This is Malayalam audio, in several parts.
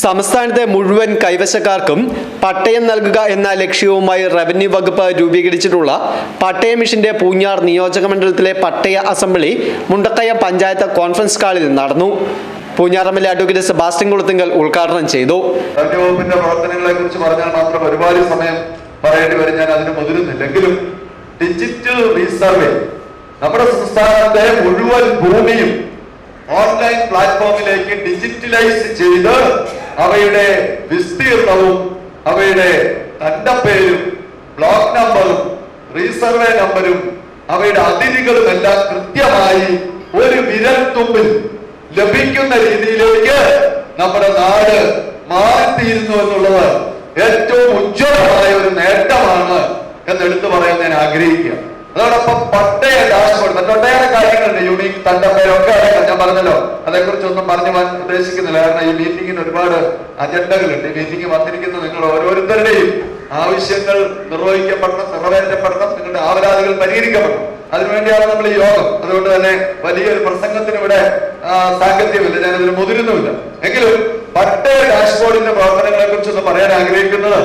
സംസ്ഥാനത്തെ മുഴുവൻ കൈവശക്കാർക്കും പട്ടയം നൽകുക എന്ന ലക്ഷ്യവുമായി റവന്യൂ വകുപ്പ് രൂപീകരിച്ചിട്ടുള്ള പട്ടയ മിഷന്റെ പൂഞ്ഞാർ നിയോജക മണ്ഡലത്തിലെ പട്ടയ അസംബ്ലി മുണ്ടക്കയം പഞ്ചായത്ത് കോൺഫറൻസ് ഹാളിൽ നടന്നു. എൽ അഡ്വക്കേറ്റ് സെബാസ്റ്റ്യൻ കുളത്തിങ്കൽ ഉദ്ഘാടനം ചെയ്തു. മാത്രം സമയം ഞാൻ ഡിജിറ്റൽ നമ്മുടെ സംസ്ഥാനത്തെ മുഴുവൻ ഭൂമിയും ഓൺലൈൻ പ്ലാറ്റ്ഫോമിലേക്ക് ഡിജിറ്റലൈസ് ചെയ്ത് അവയുടെ വിസ്തീർണവും അവയുടെ തന്റെ പേരും ബ്ലോക്ക് നമ്പറും റീസർവേ നമ്പരും അവയുടെ അതിരുകളും എല്ലാം കൃത്യമായി ഒരു വിരൽ തുമ്പിൽ ലഭിക്കുന്ന രീതിയിലേക്ക് നമ്മുടെ നാട് മാറിത്തീരുന്നു എന്നുള്ളത് ഏറ്റവും ഉജ്ജ്വലമായ ഒരു നേട്ടമാണ് എന്ന് എടുത്തു പറയാൻ ഞാൻ ആഗ്രഹിക്കുക അതോടൊപ്പം പട്ടയ പറഞ്ഞല്ലോ. അതേക്കുറിച്ചൊന്നും പറഞ്ഞു ഉദ്ദേശിക്കുന്നില്ല. കാരണം ഈ മീറ്റിംഗിന് ഒരുപാട് അജണ്ടകളുണ്ട് ഈ മീറ്റിംഗ് വന്നിരിക്കുന്ന നിങ്ങൾ ഓരോരുത്തരുടെയും ആവശ്യങ്ങൾ നിർവഹിക്കപ്പെടണം നിറവേറ്റപ്പെടണം നിങ്ങളുടെ ആവലാതികൾ പരിഹരിക്കപ്പെടണം. അതിനുവേണ്ടിയാണ് നമ്മൾ ഈ യോഗം. അതുകൊണ്ട് തന്നെ വലിയൊരു പ്രസംഗത്തിന് ഇവിടെ ഞാൻ ഞാനതിന് മുതിരുന്നുമില്ല. എങ്കിലും പട്ടയ ഡാഷ്ബോർഡിന്റെ പ്രവർത്തനങ്ങളെ കുറിച്ചൊന്ന് പറയാൻ ആഗ്രഹിക്കുന്നത്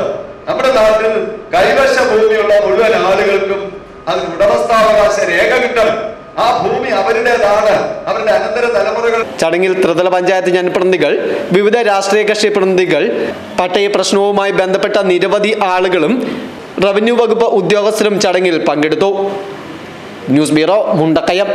നമ്മുടെ നാട്ടിൽ കൈവശ ഭൂമിയുള്ള മുഴുവൻ ആളുകൾക്കും അതിന് ഉടമസ്ഥാവകാശ രേഖ കിട്ടണം. ആ ഭൂമി അവരുടേതാണ്. അവരുടെ അനന്തര തലമുറകൾ. ചടങ്ങിൽ ത്രിതല പഞ്ചായത്ത് ജനപ്രതിനിധികൾ വിവിധ രാഷ്ട്രീയ കക്ഷി പ്രതിനിധികൾ പട്ടയ പ്രശ്നവുമായി ബന്ധപ്പെട്ട നിരവധി ആളുകളും റവന്യൂ വകുപ്പ് ഉദ്യോഗസ്ഥരും ചടങ്ങിൽ പങ്കെടുത്തു. News bureau Mundakkayam.